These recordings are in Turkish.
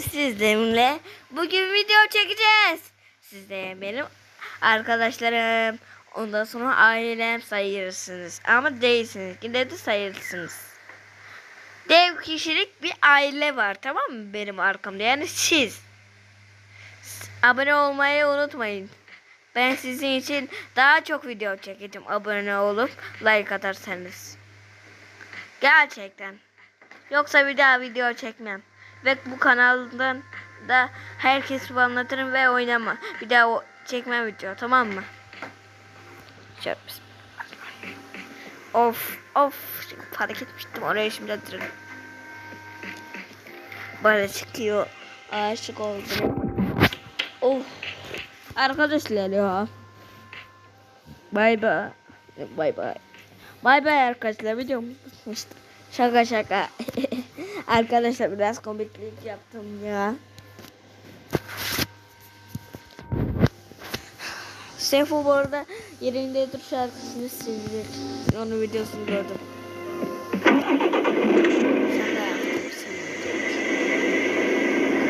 Sizlerle bugün video çekeceğiz. Siz de benim arkadaşlarım. Ondan sonra ailem sayılırsınız. Ama değilsiniz. Yine de sayılırsınız. Dev kişilik bir aile var tamam mı benim arkamda yani siz. Abone olmayı unutmayın. Ben sizin için daha çok video çekeceğim abone olup like atarsanız. Gerçekten. Yoksa bir daha video çekmem. Ve bu kanaldan da herkes anlatırım ve oynama. Bir daha o çekmem video tamam mı? Bismillah. Of of fark etmiştim oraya şimdi hatırladım. Böyle çıkıyor. Aşık oldum. Of. Arkadaşlar ya. Bay bay. Bay bay. Bay bay arkadaşlar video işte. Şaka şaka. arkadaşlar biraz komiklik yaptım ya. Sefo bu arada yerinde dur şarkısını sildi. Onun videosunu gördüm.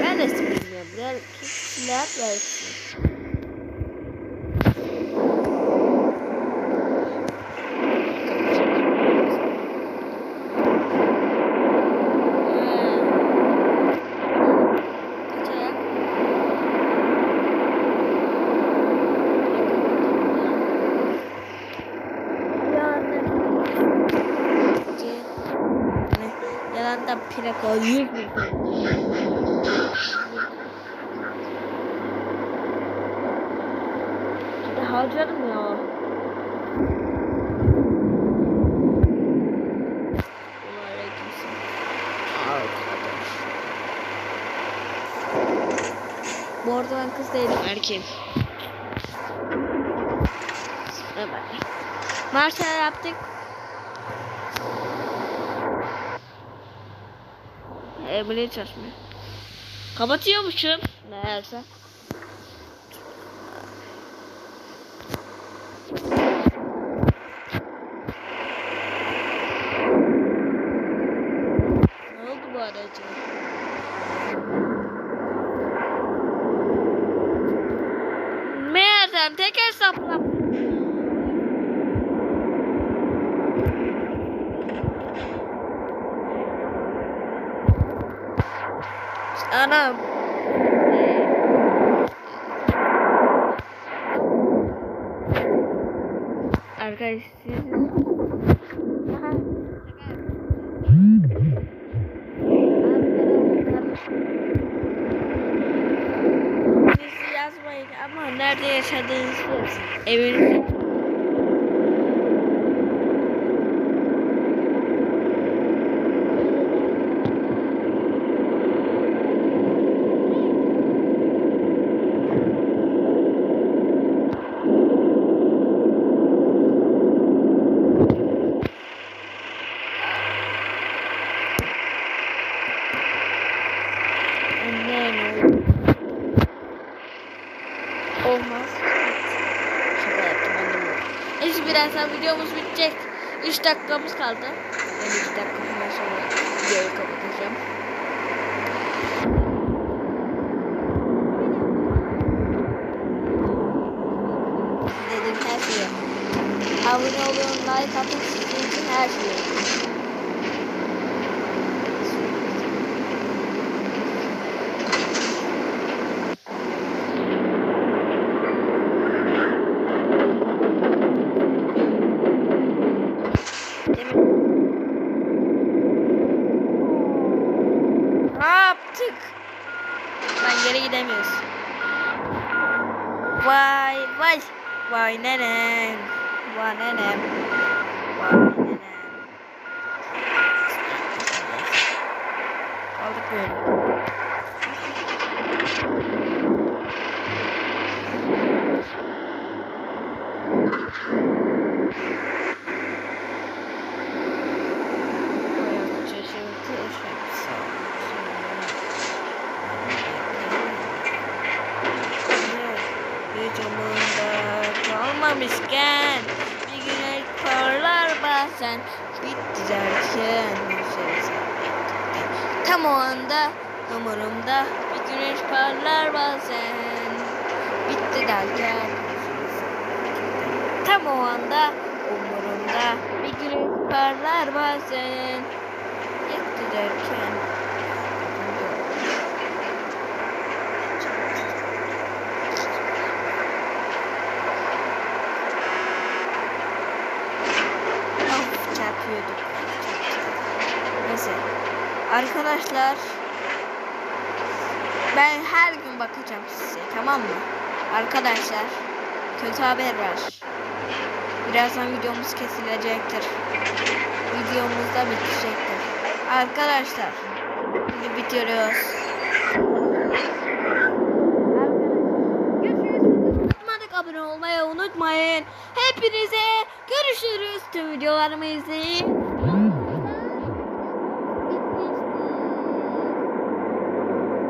Ben de bilmiyorum. Belki silah versin. Yalan da plaka 100 bin. Bir de harcadım ya. Bu arada ben kız değilim erkeğim. Evet. Marşal yaptık. Emre çalışmıyor. Kapatıyormuşum. Neyse. Ne oldu bu aracı? Anam. Arkadaşlar siz... Siz yazmayın ama nerede yaşadığınızı yazın. Evinizde. Ne ne Olmaz. Şaka yaptım annem. Neyse birazdan videomuz bitecek. 3 dakikamız kaldı. Ben 3 dakikamdan sonra videoyu kapatacağım. Dedim her şeyi. Abone olun, like atın, sizin için her şeyi. Gidemiyoruz. Vay vay. Vay nenem. Vay nenem. Vay nenem. Kaldık böyle. Kalmamışken bir güneş parlar bazen bitti derken Tam o anda Umurumda bir güneş parlar bazen. Bitti derken. Tam o anda umurumda bir güneş parlar bazen. Bitti derken. Of çarpıyorduk. Neyse. Arkadaşlar ben her gün bakacağım size tamam mı? Arkadaşlar kötü haber var. Birazdan videomuz kesilecektir. Videomuz da bitecektir. Arkadaşlar şimdi bitiriyoruz. Unutmadık abone olmayı unutmayın. Hepinize görüşürüz. Tüm videolarımı izleyin.